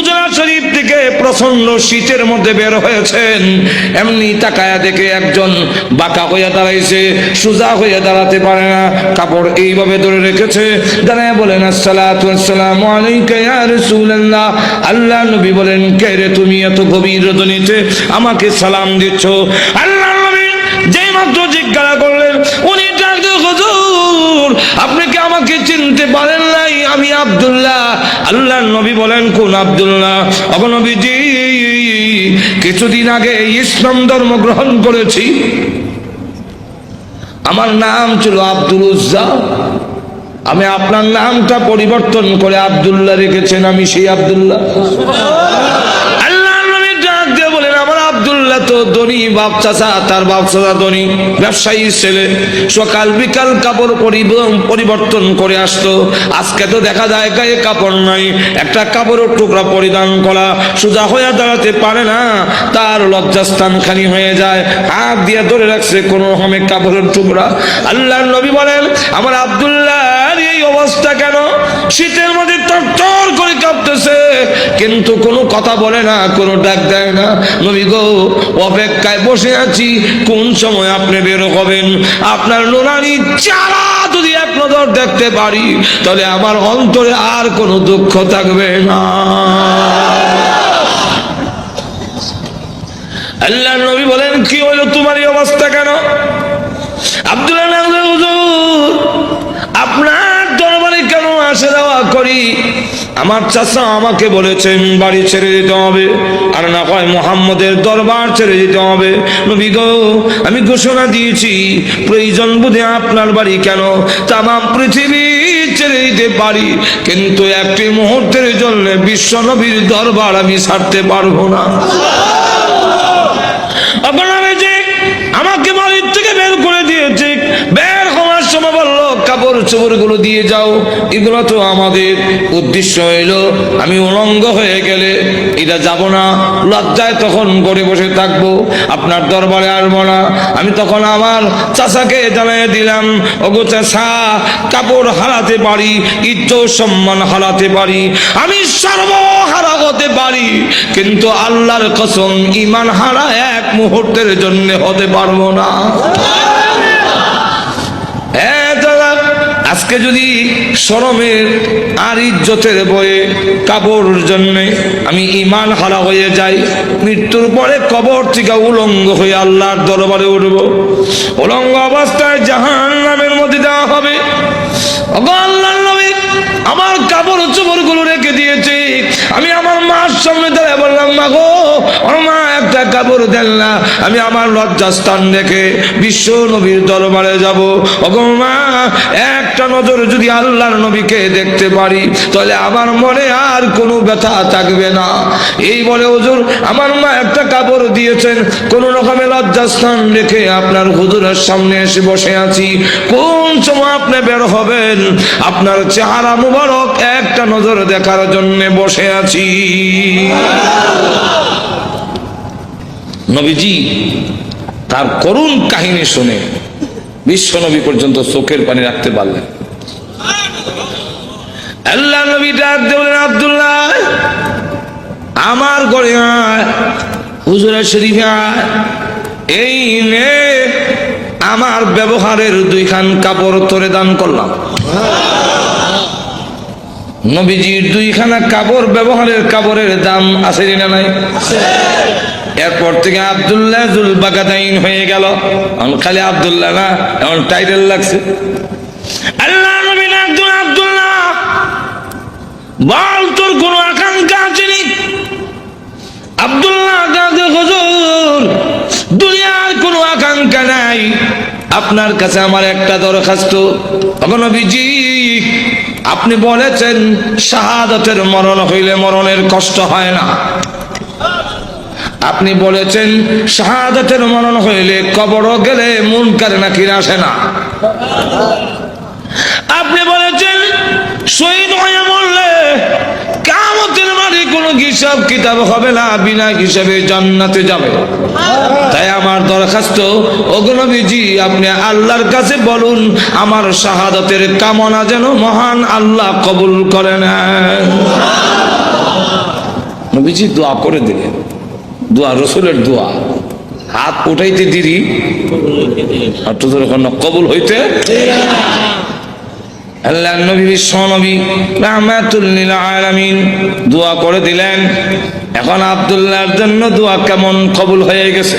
হুজরা শরীফ থেকে প্রচণ্ড শীতের মধ্যে বের হয়েছেন। এমনি তাকায়া দেখে একজন বাঁকা হইয়া দাঁড়াইছে, সুজা হইয়া দাঁড়াতে পারে না। কাপড় এইভাবে ধরে রেখেছে, দাঁড়ায় বলেন আসসালাম আল্লাহ নবী বলেন, কে রে তুমি এত গভীর রজনীতে আমাকে সালাম দিচ্ছ? আল্লাহ নবী বলেন, কোন আবদুল্লাহ? অবনবীজি কিছুদিন আগে ইসলাম ধর্ম গ্রহণ করেছি। আমার নাম ছিল আব্দুল উজ্জা। আমি আপনার নামটা পরিবর্তন করে আবদুল্লাহ রেখেছেন, আমি সেই আব্দুল্লাহ। তার ছেলে। সকাল বিকাল কাপড় পরি- পরিবর্তন করে আসতো। আজকে তো দেখা যায় গায়ে কাপড় নাই। একটা কাপড়ের টুকরা পরিধান করা সোজা হয়ে দাঁড়াতে পারে না। তার লজ্জাস্থান খানি হয়ে যায়। হাত দিয়ে ধরে রাখছে কোনো রকমে কাপড়ের টুকরা। আল্লাহ নবী বলেন, আমার আব্দুল্লাহ এই অবস্থা কেন? শীতের মধ্যে তর করে কাঁপতেছে। কিন্তু কোনো কথা বলে না, কোনো ডাক দেয় না। নবী গো অপেক্ষায় বসে আছি, কোন সময় আপনি বের হবেন? আপনার নোনানি চারা যদি এক নজর দেখতে পারি, তাহলে আমার অন্তরে আর কোনো দুঃখ থাকবে না। আল্লাহ নবী বলেন, কি হলো তোমার এই অবস্থা কেন? আব্দুল্লাহ আপনার দরবারে কেন আসে যাওয়া করি? আমার চাষা আমাকে বলেছেন, বাড়ি ছেড়ে দিতে হবে। আর না হয় মোহাম্মদের দরবার ছেড়ে দিতে হবে। নবী গো, আমি ঘোষণা দিয়েছি, প্রয়োজন বুঝে আপনার বাড়ি কেন? তাম পৃথিবী ছেড়ে দিতে পারি, কিন্তু একটি মুহূর্তের জন্য বিশ্ব নবীর দরবার আমি ছাড়তে পারব না। কাপড় চোপড়গুলো দিয়ে যাও। এগুলো তো আমাদের উদ্দেশ্য হইল, আমি উলঙ্গ হয়ে গেলে এটা যাব না। লজ্জায় তখন করে বসে থাকব, আপনার দরবারে আসব না। আমি তখন আমার চাচাকে জানিয়ে দিলাম, ওগো চাচা, কাপড় হারাতে পারি, ইজ্জত সম্মান হারাতে পারি, আমি সর্বহারা হতে পারি, কিন্তু আল্লাহর কসম ইমান হারা এক মুহূর্তের জন্য হতে পারব না হ্যাঁ দাদা আজকে যদি শরমের আর ইজ্জতের বয়ে কাপড় জন্য আমি ইমান হারা হয়ে যাই, মৃত্যুর পরে কবর থেকে উলঙ্গ হয়ে আল্লাহর দরবারে উঠব। উলঙ্গ অবস্থায় জাহান নামের মধ্যে দেওয়া হবে। আমার কাপড় চোপড়গুলো রেখে দিয়েছে। আমি আমার মার সামনে দাঁড়িয়ে বললাম, মা গো মা একটা কাপড় দেন না, আমি আমার লজ্জাস্থান রেখে বিশ্ব নবীর দরবারে যাব। ওগো মা একটা নজর যদি আল্লাহর নবীকে দেখতে পারি, তাহলে আমার মনে আর কোনো ব্যথা থাকবে না। এই বলে হুজুর, আমার মা একটা কাপড় দিয়েছেন, কোন রকমের লজ্জাস্থান রেখে আপনার হুজুরের সামনে এসে বসে আছি। কোন সময় আপনি বের হবেন? আপনার চেহারা মুবারক একটা নজর দেখার জন্য বসে আছি। নবীজি, তার করুণ কাহিনী শুনে বিশ্ব নবী পর্যন্ত চোখের পানি রাখতে পারলেন। আল্লাহ নবী ডাক দেবেন আব্দুল্লাহ, আমার গড়ে আয়, হুজুরের শরীফে এই নে, আমার ব্যবহারের দুইখান কাপড় তোরে দান করলাম। নবীজির দুইখানা কাপড়, ব্যবহারের কাপড়ের দাম আছে না নাই? এরপর থেকে আবদুল্লাহ জুল বাগাদাইন হয়ে গেল। এখন খালি আবদুল্লাহ না, এখন টাইটেল লাগছে। আল্লাহ নবী না একজন আবদুল্লাহ। বল, তোর কোনো আকাঙ্ক্ষা আছে নি? আবদুল্লাহ হুজুর, দুনিয়ার কোনো আকাঙ্ক্ষা নাই। আপনার কাছে আমার একটা দরখাস্ত। নবীজি, আপনি বলেছেন, শাহাদতের মরণ হইলে মরণের কষ্ট হয় না। আপনি বলেছেন, শাহাদতের মরণ হইলে কবর গেলে মন কারে নাকি আসে না। আপনি বলেছেন, শহীদ হয়ে মরলে কিতাব হবে না, বিনা হিসাবে যাবে। তাই আমার দরখাস্ত আপনি আল্লাহর কাছে বলুন, আমার শাহাদতের কামনা যেন মহান আল্লাহ কবুল করে নেন নবীজি দোয়া করে দিলেন। দোয়া, রসুলের দোয়া। হাত উঠাইতে দিরি, আর তো তোর কোনো কবুল হইতে আল্লাহ নবী, বিশ্ব নবী রাহমাতুল্লিল দোয়া করে দিলেন। এখন আব্দুল্লাহর জন্য দোয়া কেমন কবুল হয়ে গেছে?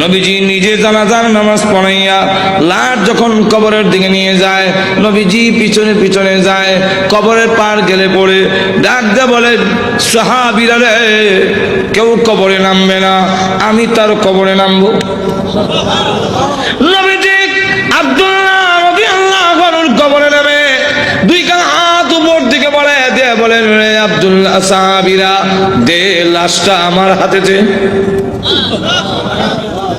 নবীজি নিজে জানাজার নামাজ পড়াইয়া লাট যখন কবরের দিকে নিয়ে যায়, নবীজি পিছনে পিছনে যায়, কবরের পার গেলে পড়ে, ডাক দে বলে, সাহাবিরা রে, কেউ কবরে নামবে না, আমি তার কবরে নামবো। নবীজি আব্দুল্লাহ কবরে নামে, দুই দিকে বলে দে রে আব্দুল্লাহ সাহাবিরা, দে লাশটা আমার হাতে দে।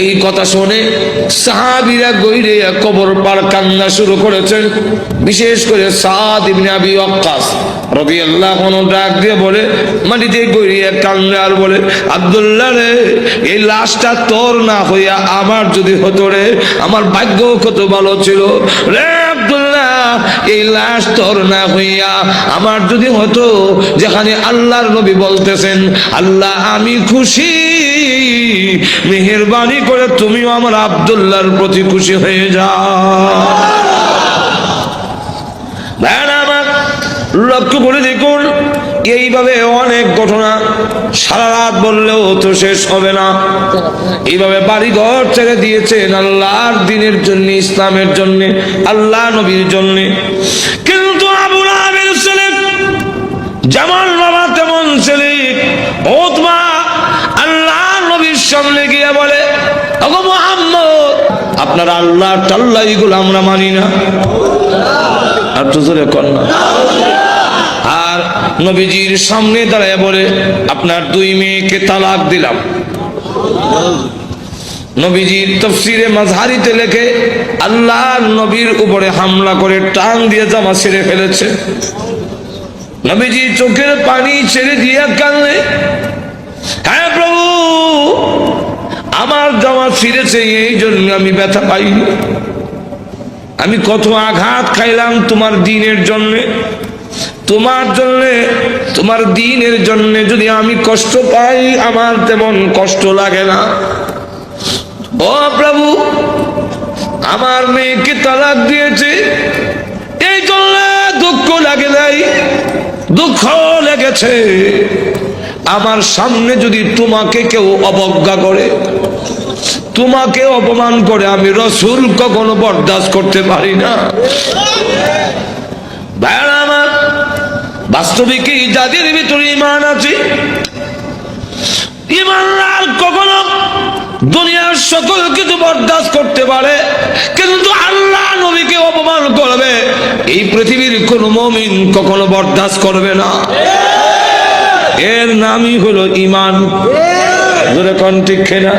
এই কথা শুনে সাহাবিরা গইরে কবর পার কান্না শুরু করেছেন। বিশেষ করে সাদ ইবনে আবি ওয়াক্কাস রাদিয়াল্লাহু আনহু ডাক দিয়ে বলে, মাটিতে গইরে কান্না আর বলে, আব্দুল্লাহ রে, এই লাশটা তোর না হইয়া আমার যদি হতো রে, আমার ভাগ্য কত ভালো ছিল। রে আব্দুল্লাহ, এই লাশ তোর না হইয়া আমার যদি হতো, যেখানে আল্লাহর নবী বলতেছেন, আল্লাহ, আমি খুশি। মেহেরবানি করে তুমিও আমার আব্দুল্লাহর প্রতি খুশি হয়ে যাও। লক্ষ্য করে দেখুন, এইভাবে অনেক ঘটনা সারা রাত বললেও তো শেষ হবে না। এইভাবে বাড়ি ঘর ছেড়ে দিয়েছেন আল্লাহর দিনের জন্য, ইসলামের জন্য, আল্লাহ নবীর জন্য। কিন্তু আবু রাহাবের ছেলে যেমন আপনার আল্লাহ টাল্লাহ এগুলো আমরা মানি না। আর তো জোরে কর আর নবীজির সামনে দাঁড়ায় বলে, আপনার দুই মেয়েকে তালাক দিলাম। নবীজির তফসিরে মাঝহারিতে লেখে আল্লাহ নবীর উপরে হামলা করে টান দিয়ে জামা ছেড়ে ফেলেছে। নবীজি চোখের পানি ছেড়ে দিয়ে কানলে হ্যাঁ প্রভু আমার জামা ছিঁড়েছে, এই জন্য আমি ব্যথা পাইনি আমি কত আঘাত খাইলাম তোমার দিনের জন্যে। তোমার জন্যে, তোমার দিনের জন্যে যদি আমি কষ্ট পাই, আমার তেমন কষ্ট লাগে না। ও প্রভু, আমার মেয়েকে তালাক দিয়েছে। এই জন্য দুঃখ লাগে নাই, দুঃখ লেগেছে। আমার সামনে যদি তোমাকে কেউ অবজ্ঞা করে, তোমাকে অপমান করে, আমি রসুল কখনো বরদাস্ত করতে পারি না। আমার বাস্তবিকই যাদের ভিতরে ইমান আছে? ইমানদার কখনো দুনিয়ার সকল কিছু বরদাস্ত করতে পারে, কিন্তু আল্লাহ নবীকে অপমান করবে। এই পৃথিবীর কোন মমিন কখনো বরদাস্ত করবে না। এর নামই হলো ইমান জোরে কন ঠিক খেনা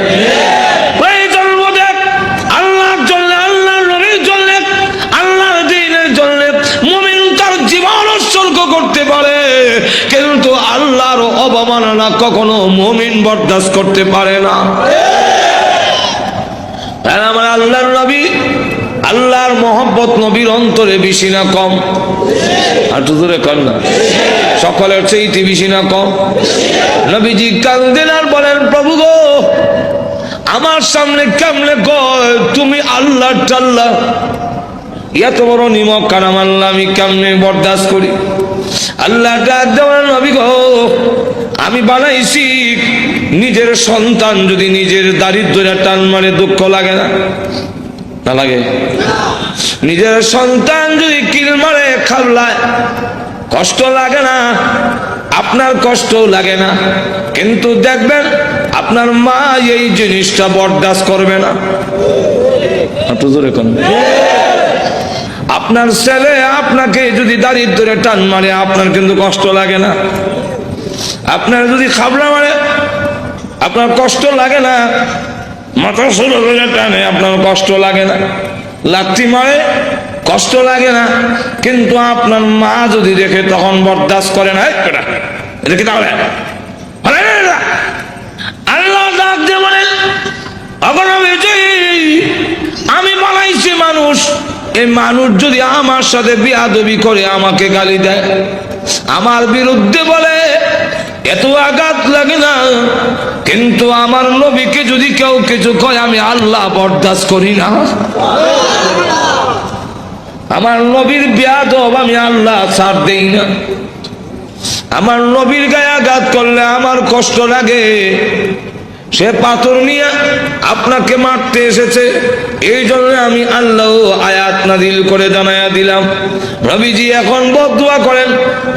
আল্লাহর অবমাননা কখনো মুমিন বরদাস্ত করতে পারে না। আমার আল্লাহর মোহাম্মত নবীর অন্তরে বেশি না কম? আর তো দূরে কর না। সকলের চেয়েতে বেশি না কম? নবীজি কান্দেন আর বলেন, প্রভু গো, আমার সামনে কেমনে কয়? তুমি আল্লাহ টাল্লাহ এত বড় নিমক কারাম আল্লাহ আমি কেমনে বরদাস্ত করি? আল্লাহ নবী গো, আমি বানাইছি। নিজের সন্তান যদি নিজের দারিদ্র্য টান মারে, দুঃখ লাগে না? না লাগে। নিজের সন্তান যদি কিল মারে খাবলায় কষ্ট লাগে না আপনার কষ্ট লাগে না। কিন্তু দেখবেন আপনার মা এই জিনিসটা বরদাস্ত করবে না। আপনার ছেলে আপনাকে যদি দারিদ্রে টান মারে আপনার কিন্তু কষ্ট লাগে না। আপনার যদি খাবলা মারে আপনার কষ্ট লাগে না। মাথা সরু করে টানে আপনার কষ্ট লাগে না। লাথি মারে, কষ্ট লাগে না। কিন্তু আপনার মা যদি দেখে, তখন বরদাস্ত করে না। এটা কি তাহলে? আল্লাহ আমি বানাইছি মানুষ। এই মানুষ যদি আমার সাথে বিয়াদবি করে, আমাকে গালি দেয়। আমার বিরুদ্ধে বলে এত আঘাত লাগে না। কিন্তু আমার নবীকে যদি কেউ কিছু কয়, আমি আল্লাহ বরদাস করি না। আমার নবীর বিয়াদব আমি আল্লাহ ছাড় দেই না। আমার নবীর গায়ে আঘাত করলে আমার কষ্ট লাগে। সে পাথর নিয়ে আপনাকে মারতে এসেছে। এই জন্য আমি আল্লাহ আয়াত নাদিল করে জানায়া দিলাম। রবিজি এখন বদুয়া করেন,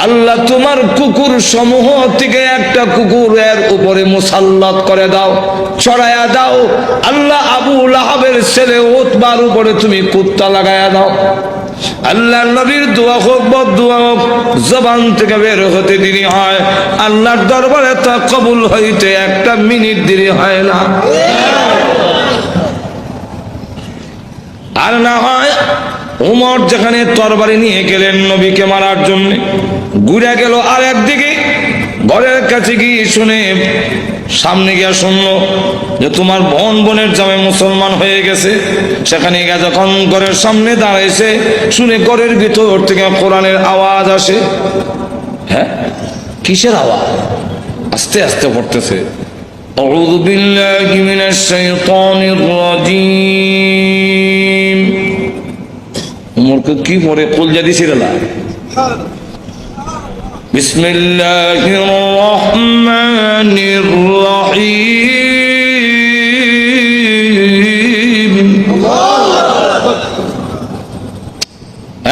আল্লাহ তোমার কুকুর সমূহ থেকে একটা কুকুরের উপরে মুসাল্লাত করে দাও ছড়ায়া দাও। আল্লাহ আবু লাহাবের ছেলে ওতবার উপরে তুমি কুত্তা লাগায়া দাও। আল্লাহ নবীর দোয়া হোক বদুয়া হোক, জবান থেকে বের হতে দেরি হয়। আল্লাহর দরবারে তা কবুল হইতে একটা মিনিট দেরি হয় না। আর না হয় উমর যেখানে তরবারি নিয়ে গেলেন নবীকে মারার জন্য, ঘুরে গেল আর একদিকে, ঘরের কাছে গিয়ে শুনে সামনে গিয়া শুনলো যে তোমার বোন বোনের জামে মুসলমান হয়ে গেছে। সেখানে গিয়ে যখন ঘরের সামনে দাঁড়াইছে শুনে ঘরের ভিতর থেকে কোরআনের আওয়াজ আসে। হ্যাঁ? কিসের আওয়াজ? আস্তে আস্তে পড়তেছে। أعوذ بالله من الشيطان الرجيم উমরকে কি পড়ে কুল জাদি সিরালা بسم الله الرحمن الرحيم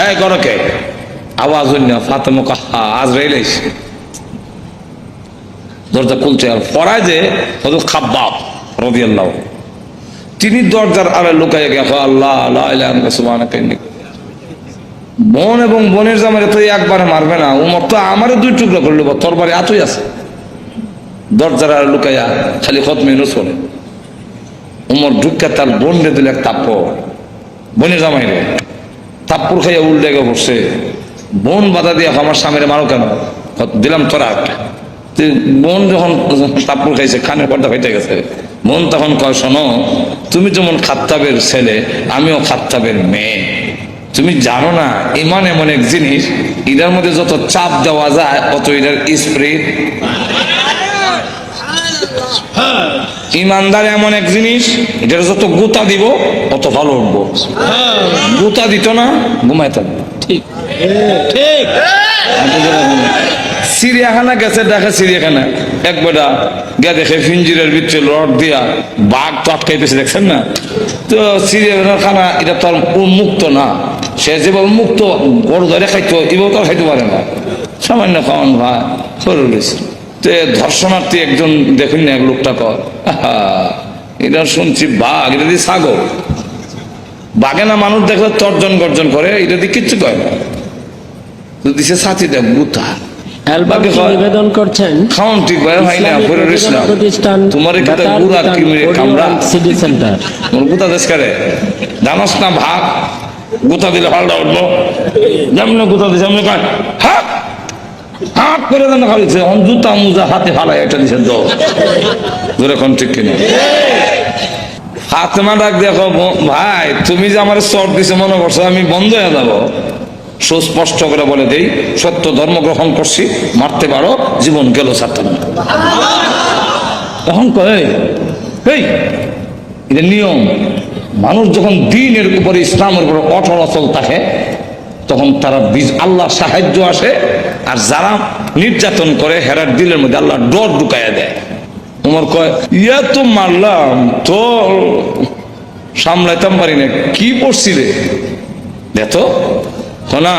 এই গরকে আওয়াজ হইল না ফাতেমা কাহা আজ রেলেস দরজা খুলছে আর পড়ায় যে হয়তো খাব্বাব রবি আল্লাহ তিনি দরজার আড়ে লুকাইয়া গেল আল্লাহ আল্লাহ আল্লাহ বোন এবং বোনের জামারে তো একবারে মারবে না। উমর তো আমারও দুই টুকরো করল তোর বাড়ি এতই আছে। দরজার আর লুকাইয়া খালি খত মেনু শোনে উমর ঢুকা তার বোন রে দিল এক তাপ্প বোনের জামাই রে তাপ্পুর খাইয়া উল্টে গে বসছে। বোন বাধা দিয়ে, আমার স্বামীরে মারো কেন? দিলাম তোরা একটা। বোন যখন তাপ্পুর খাইছে খানের পর্দা হইতে গেছে মন তখন কয় শোনো তুমি যেমন খাত্তাবের ছেলে আমিও খাত্তাবের মেয়ে। তুমি জানো না ইমান এমন এক জিনিস এটার মধ্যে যত চাপ দেওয়া যায় অত এটার স্প্রিট ইমানদার এমন এক জিনিস এটার যত গুতা দিব অত ভালো উঠবো। গুতা দিত না ঘুমাই থাকব ঠিক ঠিক। চিড়িয়াখানা গেছে, দেখে চিড়িয়াখানা। এক বেটা গে দেখে ফিঞ্জিরের ভিতরে রড দিয়া বাঘ তো আটকাইতেছে, দেখছেন না? তো চিড়িয়াখানা এটা তো উন্মুক্ত না। সে যে যেভাবে মুক্ত বড় ধরে খাইতো, এভাবে তো খাইতে পারে না। সামান্য খাওয়ান ভাই করে রয়েছে তো ধর্ষণার্থী একজন, দেখুন না, এক লোকটা কর এটা শুনছি বাঘ, এটা দিয়ে ছাগল। বাঘে না মানুষ দেখলে তর্জন গর্জন করে, এটা দিয়ে কিচ্ছু কয় না। দিছে সাথী দেখ হয়। নিবেদন করছেন না প্রতিষ্ঠান এখানে সেন্টার। জানাস ভাগ। গুতা দিলে ফালটা উঠবো? যেমন গুতা দিছে করে দেন খালিছে জুতা মুজা হাতে ফালাই এটা দিছে দো ধরে কোন ঠিক কিনা? ফাতেমা ডাক দেখো ভাই তুমি যে আমার চট দিছে মনে করছ আমি বন্ধ হয়ে যাব। সুস্পষ্ট করে বলে দেই, সত্য ধর্ম গ্রহণ করছি, মারতে পারো, জীবন গেল সাতান্ন তখন কয়, এই নিয়ম। মানুষ যখন দিনের উপরে, ইসলামের উপরে অটল অচল থাকে, তখন তারা বীজ আল্লাহ সাহায্য আসে, আর যারা নির্যাতন করে, হেরার দিলের মধ্যে আল্লাহ ডর ঢুকাইয়া দেয়। উমর কয়, ইয়া তো মারলাম, তো সামলাইতাম পারি না কি পড়ছি রে? দেখো তো না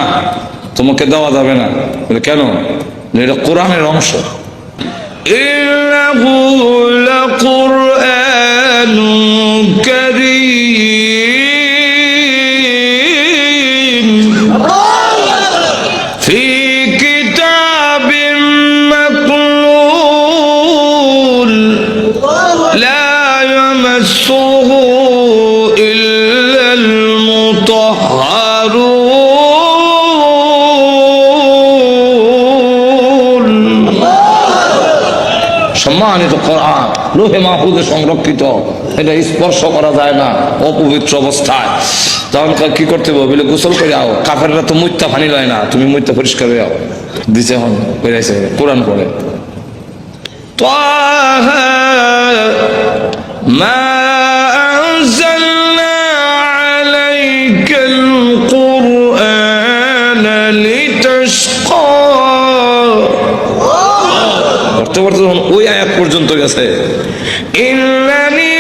তোমাকে দেওয়া যাবে না বলে কেন বলে, এটা কোরআনের অংশ إنه لقرآن كريم في كتاب مكنون لا يمسه এটা তো কোরআন লোহে মাহফুজে সংরক্ষিত, এটা স্পর্শ করা যায় না অপবিত্র অবস্থায়। তখন কি করতে হবে? বলে গোসল করে আও। কাফেররা তো মুত্যা ফানি লয় না। তুমি মুত্যা পরিষ্কার হয়ে আও। দিছে এখন বেরাইছে কোরআন পড়ে। তো মা পর্যন্ত গেছে ইন্নানি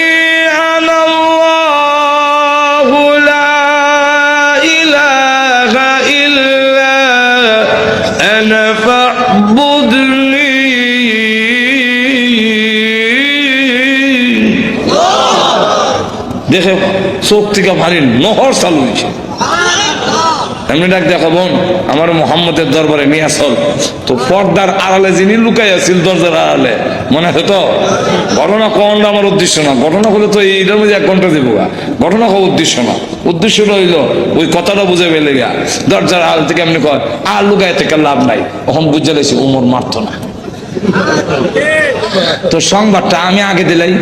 দেখে চোখ থেকে ভারী নহর চালু হয়েছে। এমনি ডাক দেখা বোন আমার মোহাম্মদের দরবারে নিয়ে আসল। তো পর্দার আড়ালে যিনি লুকাই আছিল দরজার আড়ালে মনে হতো ঘটনা কোনটা আমার উদ্দেশ্য না? ঘটনা হলে তো এইটার মধ্যে এক ঘণ্টা দেবো। ঘটনা হওয়া উদ্দেশ্য না। উদ্দেশ্যটা হইল, ওই কথাটা বুঝে পেলে গা। দরজার আল থেকে এমনি কয় আর লুকাই থেকে লাভ নাই। তখন বুঝে লেছি উমর মারতো না। তো সংবাদটা আমি আগে দিলাই।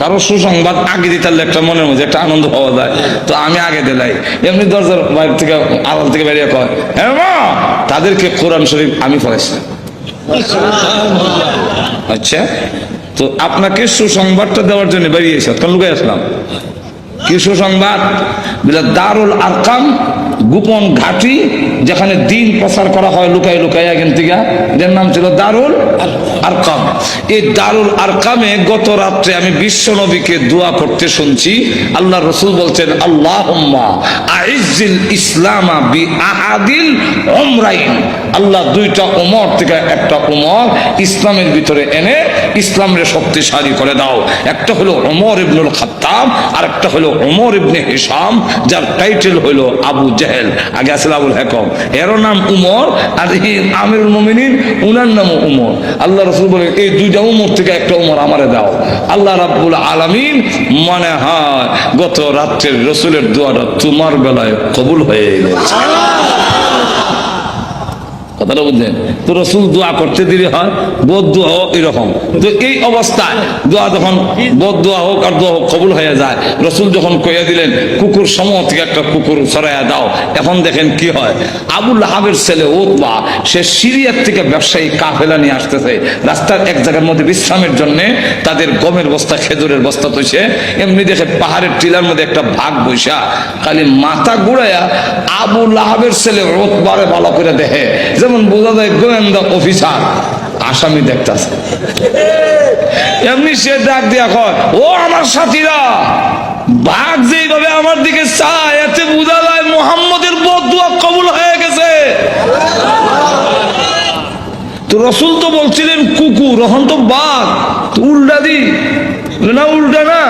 কারও সুসংবাদ আগে দিতে একটা মনের মধ্যে একটা আনন্দ পাওয়া যায়। তো আমি আগে দিলাই। এমনি দরজার বাইরে থেকে, আড়াল থেকে বেরিয়ে কয় হ্যাঁ তাদেরকে কোরআন শরীফ আমি পড়াইছি। আচ্ছা তো আপনাকে সুসংবাদটা দেওয়ার জন্য বেরিয়েছে তখন লুকাই আসলাম। কি সুসংবাদ? দারুল আরকাম গোপন ঘাটি যেখানে দিন প্রচার করা হয় লুকাই লুকাই এখান থেকে এটার নাম ছিল দারুল আরকাম। এই দারুল আরকামে গত রাত্রে আমি বিশ্ব নবীকে দোয়া করতে শুনছি। আল্লাহ রসুল বলছেন আল্লাহ আইজিল ইসলামা বি আহাদিল ওমরাইন আল্লাহ দুইটা ওমর থেকে একটা ওমর ইসলামের ভিতরে এনে ইসলামের শক্তিশালী করে দাও। একটা হলো ওমর ইবনুল খাত্তাব আর একটা হলো ওমর ইবনে হিসাম যার টাইটেল হলো আবু জেহেল। আগে আসলে আবুল হেকম। এরও নাম উমর, আর আমিরুল মমিনিন, উনার নাম উমর। আল্লাহ রসুল বলে, এই দুইটা উমর থেকে একটা উমর আমারে দাও। আল্লাহ রাব্বুল আলামিন মনে হয়, গত রাত্রের রসুলের দোয়াটা তোমার বেলায় কবুল হয়ে গেছে। কথাটা বুঝলেন? তো রসুল দোয়া করতে দিলে হয়, বোধ দোয়া হোক এরকম। তো এই অবস্থায় দোয়া যখন বোধ দোয়া হোক আর দোয়া হোক কবুল হয়ে যায়, রসুল যখন কইয়া দিলেন, কুকুর সমূহ থেকে একটা কুকুর সরাইয়া দাও। এখন দেখেন কি হয়? আবুল হাবের ছেলে ওতবা সে সিরিয়ার থেকে ব্যবসায়ী কাফেলা নিয়ে আসতেছে। রাস্তার এক জায়গার মধ্যে বিশ্রামের জন্য তাদের গমের বস্তা, খেজুরের বস্তা তৈছে এমনি দেখে পাহাড়ের টিলার মধ্যে একটা ভাগ বৈশা খালি মাথা ঘুরাইয়া আবু লাহাবের ছেলে রোতবারে ভালো করে দেখে যেমন বোঝা যায় গোয়েন্দা অফিসার, আসামি দেখতেছে। এমনি সে ডাক দিয়া কয়, ও আমার সাথীরা, বাঘ যেভাবে আমার দিকে চায়, এতে বোঝা যায় মোহাম্মদের বদুয়া কবুল হয়ে গেছে। তো রসুল তো বলছিলেন কুকুর এখন তো বাঘ উল্টা দি। না, উল্টা না,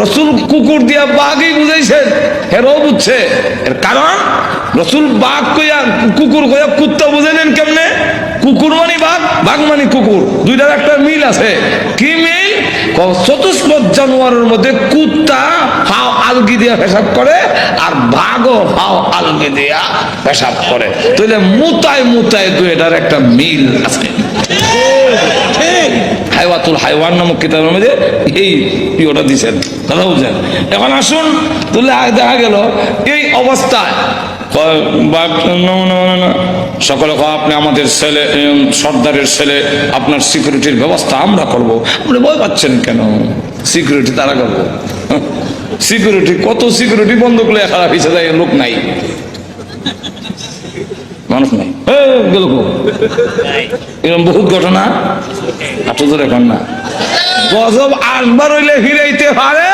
রসুল কুকুর দিয়া বাঘই বুঝাইছেন, হেরও বুঝছে। এর কারণ রসুল বাঘ কইয়া কুকুর কইয়া কুত্তা বুঝাইলেন কেমনে? কুকুর মানে বাঘ বাঘ মানে কুকুর। দুইটার একটা মিল আছে। কি মিল? চতুষ্পদ জানোয়ারের মধ্যে কুত্তা হাও আলগি দিয়া পেশাব করে আর বাঘও হাও আলগি দিয়া পেশাব করে। তাহলে মুতায় মুতায় দুইটার একটা মিল আছে। হাইওয়াতুল নামক মধ্যে এই এখন আসুন, তাহলে দেখা গেল, এই অবস্থায় বাঘ, না। সকলে কয়, আপনি আমাদের ছেলে সর্দারের ছেলে আপনার সিকিউরিটির ব্যবস্থা আমরা করব। আপনি ভয় পাচ্ছেন কেন? সিকিউরিটি তারা করব। সিকিউরিটি কত সিকিউরিটি বন্ধ করলে খারাপ হিসেবে লোক নাই। মানুষ নাই। এরকম বহুত ঘটনা? জোরে এখন না। গজব আসবার হইলে ফিরাইতে পারে?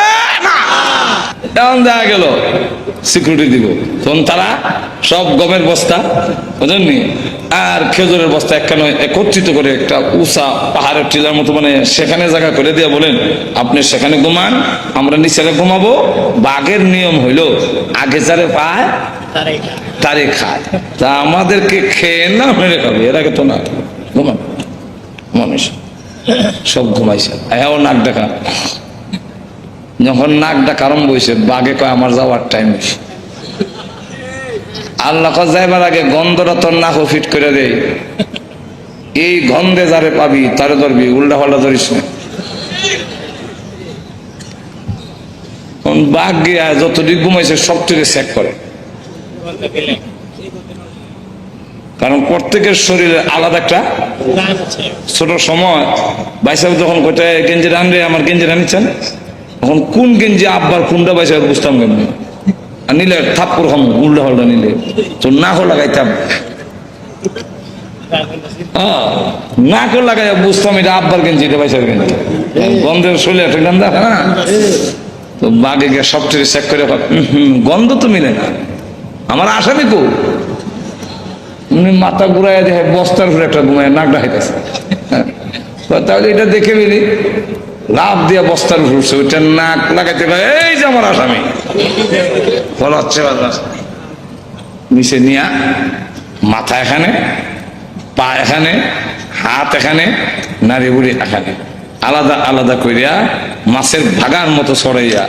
এমন দেখা গেল। সিকিউরিটি দিব। তখন তারা সব গমের বস্তা বুঝলেননি আর খেজুরের বস্তা একখানে একত্রিত করে একটা উষা পাহাড়ের টিলার মতো মানে সেখানে জায়গা করে দিয়ে বলেন আপনি সেখানে ঘুমান আমরা নিচে ঘুমাবো। বাঘের নিয়ম হইল আগে যারে পায় তারে খায়। তা আমাদেরকে খেয়ে না মেরে খাবে এর আগে তো না। ঘুমান। মানুষ সব ঘুমাইছে। হ্যাঁ নাক ডাকা যখন নাক ডাকা আরম্ভ হয়েছে, বাঘে কয়, আমার যাওয়ার টাইম আল্লাহ যাইবার আগে গন্ধটা তোর নাক ফিট করে দেয় এই গন্ধে যারে পাবি, তারে ধরবি, উল্টা পাল্টা ধরিস বাঘ গিয়া যতটুকু ঘুমাইছে সব থেকে চেক করে। কারণ প্রত্যেকের শরীরে আলাদা একটা ছোট সময়। বাইসাব যখন কোথায় গেঞ্জি রানবে আমার গেঞ্জি রানিচ্ছেন তখন কোন গেঞ্জি আব্বার কোনটা বাইসাব বুঝতাম কেমনি? আর নিলে থাপ্পর হম উল্টা হল্টা নিলে। তো না হল লাগাইতাম। হ্যাঁ, না করে লাগাই বুঝতাম এটা আব্বার গেঞ্জি এটা বাইসাব গেঞ্জি। গন্ধের শরীরে একটা গন্ধ না? তো বাঘে গিয়ে সব থেকে চেক করে কয়, "উম হুম, গন্ধ তো মিলে না। আমার আসামি কো? মাথা ঘুরাই দেখে বস্তার ঘুরে একটা ঘুমায় নাক ডাকাইতেছে। তাহলে এটা দেখে ফেলি। লাভ দিয়ে বস্তার ঘুরছে ওইটা নাক লাগাইতে এই যে আমার আসামি। ফলাচ্ছে নিচে নিয়া, মাথা এখানে, পা এখানে, হাত এখানে নারী বুড়ি এখানে। আলাদা আলাদা করিয়া মাছের ভাগার মতো সরাইয়া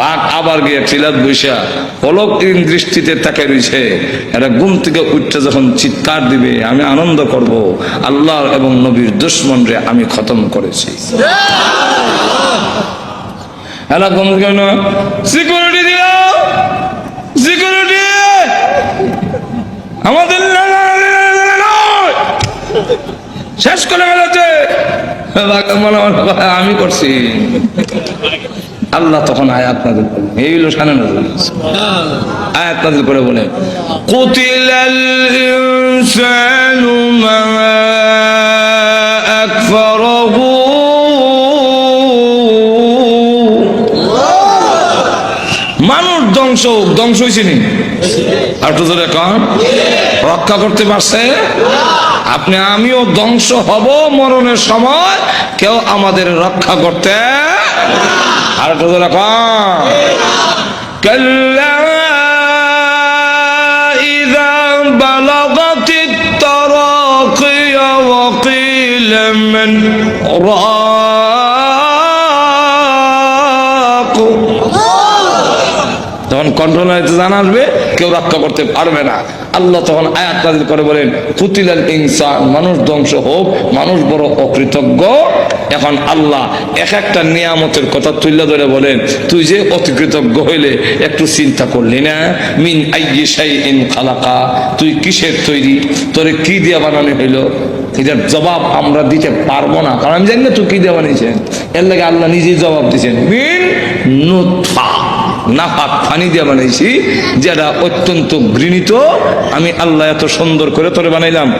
বাঘ আবার গিয়ে টিলাত বৈশা পলক দৃষ্টিতে তাকে রয়েছে। এরা ঘুম থেকে উঠতে যখন চিৎকার দিবে আমি আনন্দ করব। আল্লাহ এবং নবীর দুশ্মন রে আমি খতম করেছি। এরা থেকে সিকিউরিটি দিও সিকিউরিটি আমাদের শেষ করে করে, আমি করছি। আল্লাহ তখন আয়াত নাজিল করলেন। এই হলো সানে নাজিল আয়াত নাজিল করে বলে কুতিলাল ইনসানু মা আকফারাহু মানুষ ধ্বংস হোক, ধ্বংস হয়েছে নি? আর তো জোরে কন। রক্ষা করতে পারছে? আপনি আমিও ধ্বংস হব মরণের সময় কেউ আমাদের রক্ষা করতে আর কত রকম কন তখন কন্ট্রোল হয়তো জানা আসবে, কেউ রক্ষা করতে পারবে না। আল্লাহ তখন আয়াত নাজিল করে বলেন, কুতিলাল ইনসান মানুষ ধ্বংস হোক, মানুষ বড় অকৃতজ্ঞ। এখন আল্লাহ এক একটা নিয়ামতের কথা তুলে ধরে বলেন, তুই যে অতিকৃতজ্ঞ হইলে, একটু চিন্তা করলি না? মিন আইয়ি শাইইন খালাকা। তুই কিসের তৈরি? তোরে কি দিয়ে বানানো হইল? এটার জবাব আমরা দিতে পারব না। কারণ আমি জানি না তুই কি দিয়ে বানিয়েছেন। এর লাগে আল্লাহ নিজেই জবাব দিয়েছেন। মিন নুতফা। নাপাক পানি দিয়ে বানাইছি যেটা অত্যন্ত ঘৃণিত। আমি আল্লাহ এত সুন্দর করে তোরে বানাইলাম।